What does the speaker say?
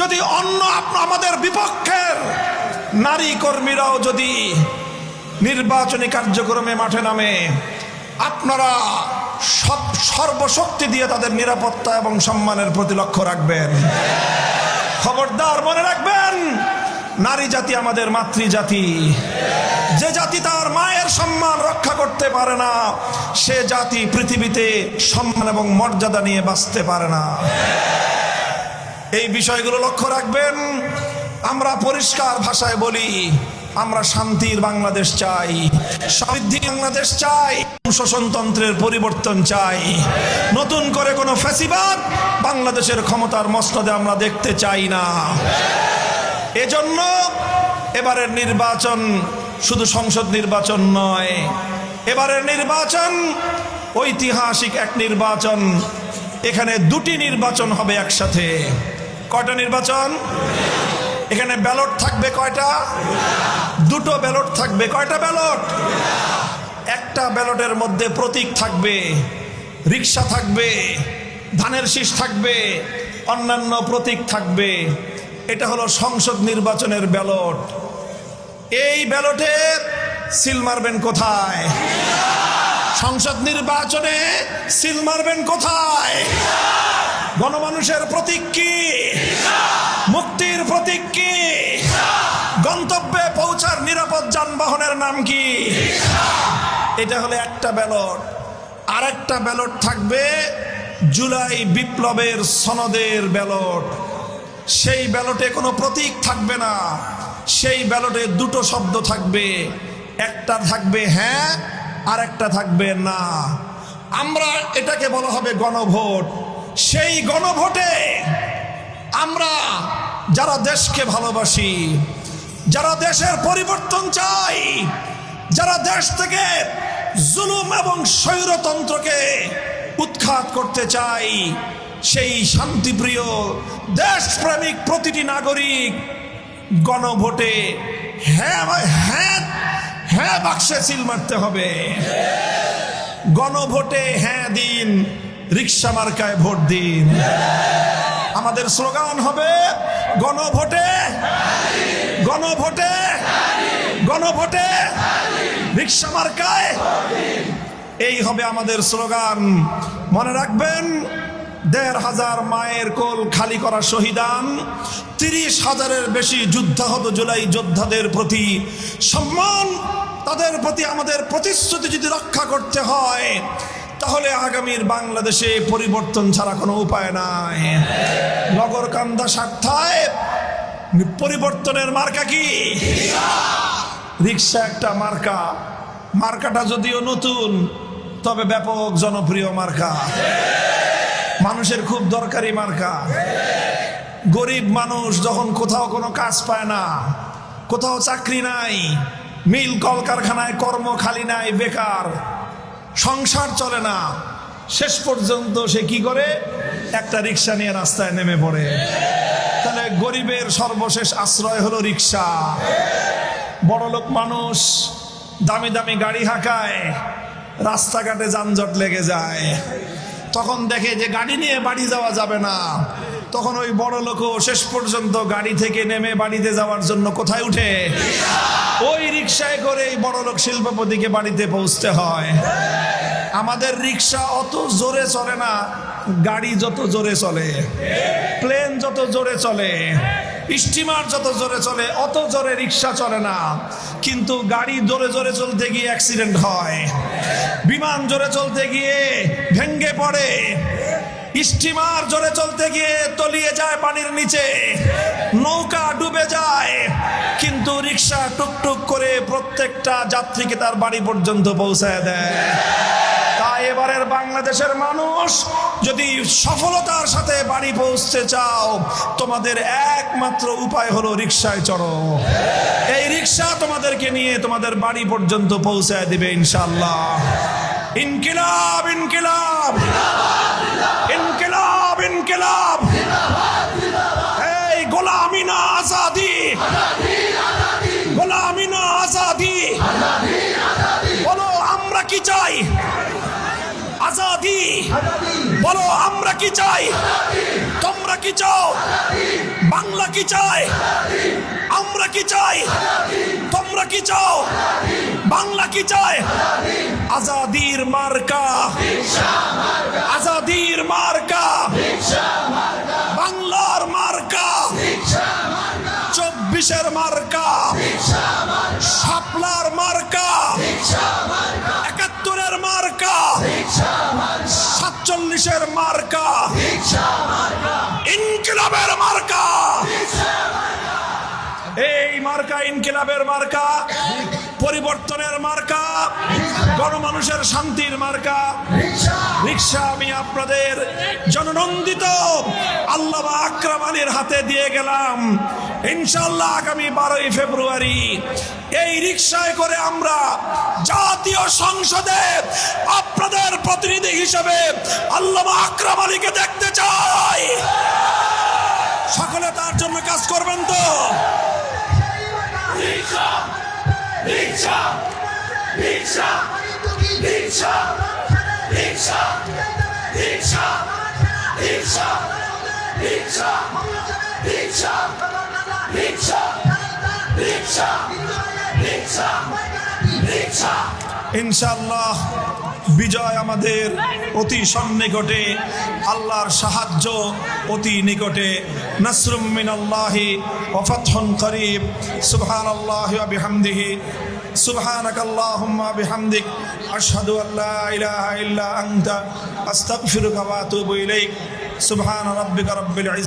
যদি অন্য আমাদের বিপক্ষের নারী কর্মীরাও যদি নির্বাচনী কার্যক্রমে মাঠে নামে, আপনারা সব সর্বশক্তি দিয়ে তাদের নিরাপত্তা এবং সম্মানের প্রতি লক্ষ্য রাখবেন। খবরদার মনে রাখবেন, নারী জাতি আমাদের মাতৃজাতি। যে জাতি তার মায়ের সম্মান রক্ষা করতে পারে না, সে জাতি পৃথিবীতে সম্মান এবং মর্যাদা নিয়ে বাঁচতে পারে না। এই বিষয়গুলো লক্ষ্য রাখবেন। আমরা পরিষ্কার ভাষায় বলি, আমরা শান্তির বাংলাদেশ চাই, সমৃদ্ধি বাংলাদেশ চাই শোষণতন্ত্রের পরিবর্তন চাই। নতুন করে কোনো ফ্যাসিবাদ বাংলাদেশের ক্ষমতার মস্তদে আমরা দেখতে চাই না। এজন্য এবারের নির্বাচন শুধু সংসদ নির্বাচন নয়, এবারের নির্বাচন ঐতিহাসিক এক নির্বাচন। এখানে দুটি নির্বাচন হবে একসাথে। কয়টা নির্বাচন? এখানে ব্যালট থাকবে কয়টা? দুটো ব্যালট থাকবে। কয়টা ব্যালট? একটা ব্যালটের মধ্যে প্রতীক থাকবে, রিক্সা থাকবে, ধানের শীষ থাকবে, অন্যান্য প্রতীক থাকবে। এটা হলো সংসদ নির্বাচনের ব্যালট। এই ব্যালটে সিল মারবেন কোথায়? সংসদ নির্বাচনে সিল মারবেন কোথায়? গণমানুষের প্রতীক কি? মুক্তির প্রতীক কি? গন্তব্যে পৌঁছার নিরাপদ যানবাহনের নাম কি? এটা হলো একটা ব্যালট। আর একটা ব্যালট থাকবে জুলাই বিপ্লবের সনদের ব্যালট। সেই ব্যালটে কোনো প্রতীক থাকবে না। সেই ব্যালটে দুটো শব্দ থাকবে। একটা থাকবে হ্যাঁ আর একটা থাকবে না। আমরা এটাকে বলা হবে গণভোট। সেই গণভোটে আমরা যারা দেশকে ভালোবাসি, যারা দেশের পরিবর্তন চাই, যারা দেশ থেকে জুলুম এবং স্বৈরতন্ত্রকে উৎখাত করতে চাই, সেই শান্তিপ্রিয় দেশপ্রেমিক প্রতিটি নাগরিক গণভোটে হ্যাঁ হ্যাঁ হ্যাঁ বাক্সে সিল মারতে হবে। গণভোটে হ্যাঁ দিন রিক্সা মার্কায় ভোট দিন। আমাদের স্লোগান হবে, গণভোটে গণভোটে গণভোটে, রিক্সা মার্কায়। এই হবে আমাদের স্লোগান। মনে রাখবেন, দেড় হাজার মায়ের কোল খালি করা শহীদান, তিরিশ হাজারের বেশি যুদ্ধাহত জুলাই যোদ্ধাদের প্রতি। সম্মান তাদের প্রতি আমাদের প্রতিশ্রুতি যদি রক্ষা করতে হয় তাহলে আগামীর বাংলাদেশে পরিবর্তন ছাড়া কোনো উপায় নাই। নগরকান্দা স্বার্থায় পরিবর্তনের মার্কা কি? রিক্সা একটা মার্কা। মার্কাটা যদিও নতুন, তবে ব্যাপক জনপ্রিয় মার্কা। মানুষের খুব দরকারি মার্কা। গরিব মানুষ যখন কোথাও কোনো কাজ পায় না, কোথাও চাকরি নাই, মিল কলকারখানায় কর্ম খালি নাই, বেকার। সংসার চলে না। শেষ পর্যন্ত সে কি করে? একটা রিক্সা নিয়ে রাস্তায় নেমে পড়ে। তাহলে গরিবের সর্বশেষ আশ্রয় হলো রিক্সা। বড়লোক মানুষ দামি দামি গাড়ি হাঁকায়, রাস্তাঘাটে যানজট লেগে যায়। তখন দেখে যে গাড়ি নিয়ে বাড়ি যাওয়া যাবে না। তখন ওই বড় লোকও শেষ পর্যন্ত গাড়ি থেকে নেমে বাড়িতে যাওয়ার জন্য কোথায় উঠে? ওই রিক্সায় করে এই বড় লোক শিল্পপতিকে বাড়িতে পৌঁছতে হয়। আমাদের রিক্সা অত জোরে চলে না, গাড়ি যত জোরে চলে, প্লেন যত জোরে চলে, স্টিমার যত জোরে চলে, অত জোরে রিক্সা চলে না। কিন্তু গাড়ি জোরে জোরে চলতে গিয়ে অ্যাক্সিডেন্ট হয়। বিমান জোরে চলতে গিয়ে ভেঙ্গে পড়ে। স্টিমার জোরে চলতে গিয়ে তলিয়ে যায় পানির নিচে। নৌকা ডুবে যায়। কিন্তু রিক্সা টুকটুক করে প্রত্যেকটা যাত্রীকে তার বাড়ি পর্যন্ত পৌঁছায় দেয়। এবারের বাংলাদেশের মানুষ যদি সফলতার সাথে বাড়ি পৌঁছতে চাও, তোমাদের একমাত্র উপায় হলো রিক্সায় চড়ো। এই রিক্সা তোমাদেরকে নিয়ে তোমাদের বাড়ি পর্যন্ত পৌঁছায় দিবে ইনশাল্লাহ ইনকিলাব ইনকিলাব। ইনকিলাব ইনকিলাব এই গোলামি না আজাদি গোলামি না আজাদি বলো আমরা কি চাই? আজাদি। বলো, আমরা কি চাই? তোমরা কি চাও? বাংলা কি চাই? আমরা কি চাই? তোমরা কি চাও? বাংলা কি চায় আজাদির মার্কা। আজাদির মার্কা। বাংলার মার্কা। চব্বিশের মার্কা। শাপলার মার্কা। মার্কা। সাতচল্লিশের মার্কা। ইনকিলাবের মার্কা। এই মার্কা ইনকিলাবের মার্কা। পরিবর্তনের মার্কা, গণমানুষের শান্তির মার্কা। রিক্সা আমি আপনাদের জননন্দিত আল্লাহ আকরাম হাতে দিয়ে গেলাম। ইনশাল্লাহ আগামী বারোই ফেব্রুয়ারি এই রিক্সায় করে আমরা জাতীয় সংসদে আপনাদের প্রতিনিধি হিসেবে আল্লাহ আকরাম আলীকে দেখতে চাই। সকলে তার জন্য কাজ করবেন তো? ইনশাল্লাহ বিজয় আমাদের অতি সন্নিকটে, আল্লাহর সাহায্য অতি নিকটে। নাসরুম মিনাল্লাহি ওয়া ফাতহুন করিব। সুবহানাল্লাহি ওয়া বিহামদিহি। সুবহানাক আল্লাহুম্মা বিহামদিক। আশহাদু আল্লা ইলাহা ইল্লা আনতা। আস্তাগফিরুকা ওয়া আতুবু ইলাইক। সুবহান রাব্বিকা রাব্বিল ইজ্জাতি